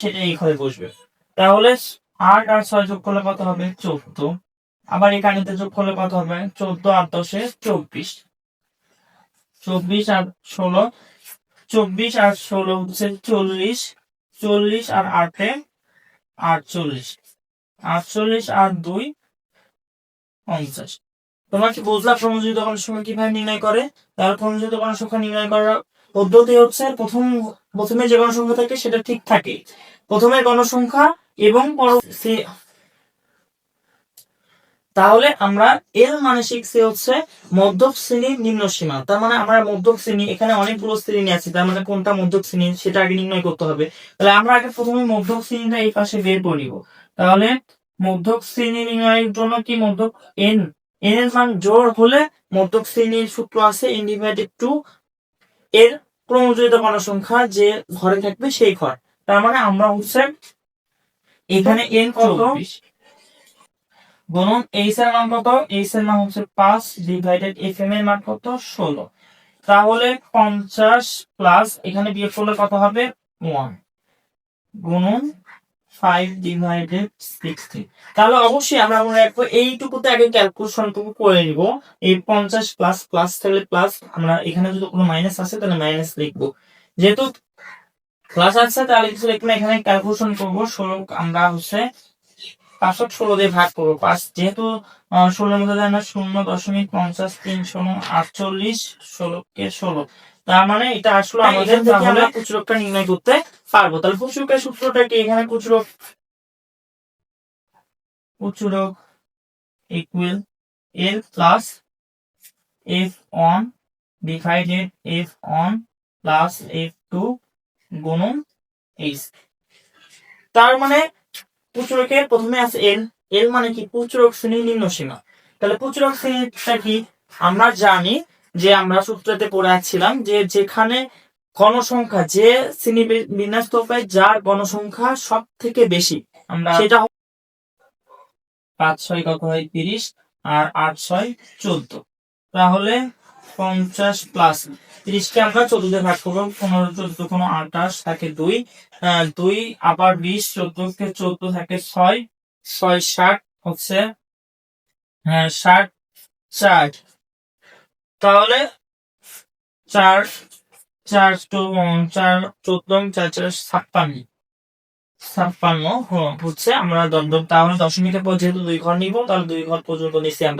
সেটা এই ঘরে বসবে। তাহলে আট আর ছয় যোগ করলে কত হবে? চোদ্দ। আবার এখানেতে যোগ করলে কত হবে? চোদ্দ আর দশে চব্বিশ। চব্বিশ আর ষোলো। চব্বিশ আর ষোলো হচ্ছে চল্লিশ। চল্লিশ আর আটে আটচল্লিশ। আটচল্লিশ আর দুই পঞ্চাশ। তোমার কি বুঝলা ক্রমযোজিত গণের সংখ্যা কীভাবে নির্ণয় করে? তাহলে ক্রমযোজিত গণের সংখ্যা নির্ণয় করার পদ্ধতি হচ্ছে প্রথম প্রথমে যে গণসংখ্যা থাকে সেটা ঠিক থাকে। প্রথমে গণসংখ্যা এবং তাহলে আমরা এল মানে শিখছি হচ্ছে মধ্যক শ্রেণির নিম্ন সীমা। তার মানে আমরা মধ্যক শ্রেণি, এখানে অনেকগুলো শ্রেণি আছে, তার মানে কোনটা মধ্যক শ্রেণি সেটা আগে নির্ণয় করতে হবে। তাহলে আমরা আগে প্রথমে মধ্যক শ্রেণীটা এই পাশে বের করে নিব। তাহলে মধ্যক শ্রেণি নির্ণয়ের জন্য কি মধ্যক? এন। এন এর মান জোর হলে মধ্যক শ্রেণির সূত্র আছে এন ডিভাইডেড টু এর ক্রমযোজিত সংখ্যা যে ঘরে থাকবে সেই ঘর। তার মানে আমরা হচ্ছে এখানে এন কত? গুণন এইচ এর মান কত? এইচ এর মান হচ্ছে পাঁচ ডিভাইডেড এফ এম এর মান কত? ষোলো। তাহলে পঞ্চাশ প্লাস এখানে বিয়োগ করলে কত হবে? ওয়ান গুণন ফাইভ ডিভাইডেড সিক্সটি তাহলে অবশ্যই আমরা মনে রাখব এইটুকুতে আগে ক্যালকুলেশনটুকু করে নিব। এই পঞ্চাশ প্লাস প্লাস থাকলে প্লাস আমরা এখানে যদি কোনো মাইনাস আছে তাহলে মাইনাস লিখব। যেহেতু প্লাস আসছে তাহলে কিছু লিখব এখানে ক্যালকুলেশন করব। ষোলো আমরা হচ্ছে পাঁচশো ষোলো দিয়ে ভাগ করব। পাঁচ যেহেতু ষোলোর মধ্যে যায় না শূন্য দশমিক পঞ্চাশ তিন ষোলো আটচল্লিশ ষোলো কে ষোলো। তার মানে এটা আসলে আমাদের তাহলে কুচুরকটা নির্ণয় করতে পারব। তাহলে কুচুরকের সূত্রটা কি? এখানে কুচুরক কুচুরক equal L plus F one divided F one plus F two গুণন এইচ তার মানে পুচুরকের প্রথমে আছে এল। এল মানে কি? পুচুরক শ্রেণির নিম্ন সীমা। তাহলে পুচুরক শ্রেণীটা কি? আমরা জানি যে আমরা সূত্রতে পড়ে আসছিলাম যে যেখানে গণসংখ্যা যে শ্রেণি বিন্যাস পায় যার গণসংখ্যা সব থেকে বেশি। আমরা সেটা পাঁচ ছয় কত হয়? তিরিশ আর আট ছয় চোদ্দ। তাহলে পঞ্চাশ প্লাস তিরিশকে আমরা চোদ্দ ভাগ করব, পনেরো চোদ্দ কোনো আঠাশ থাকে দুই দুই, আবার বিশ চোদ্দকে চোদ্দ থাকে ছয় ছয়, ষাট হচ্ছে হ্যাঁ ষাট চার তাহলে চার চার চার, চোদ্দ, চার চার, ছাপ্পান্ন। ছাপ্পান্ন হচ্ছে আমরা দশমিক তাহলে দশমিকের পর যেহেতু দুই ঘর নিব, তাহলে দুই ঘর পর্যন্ত নিচ্ছি আমরা।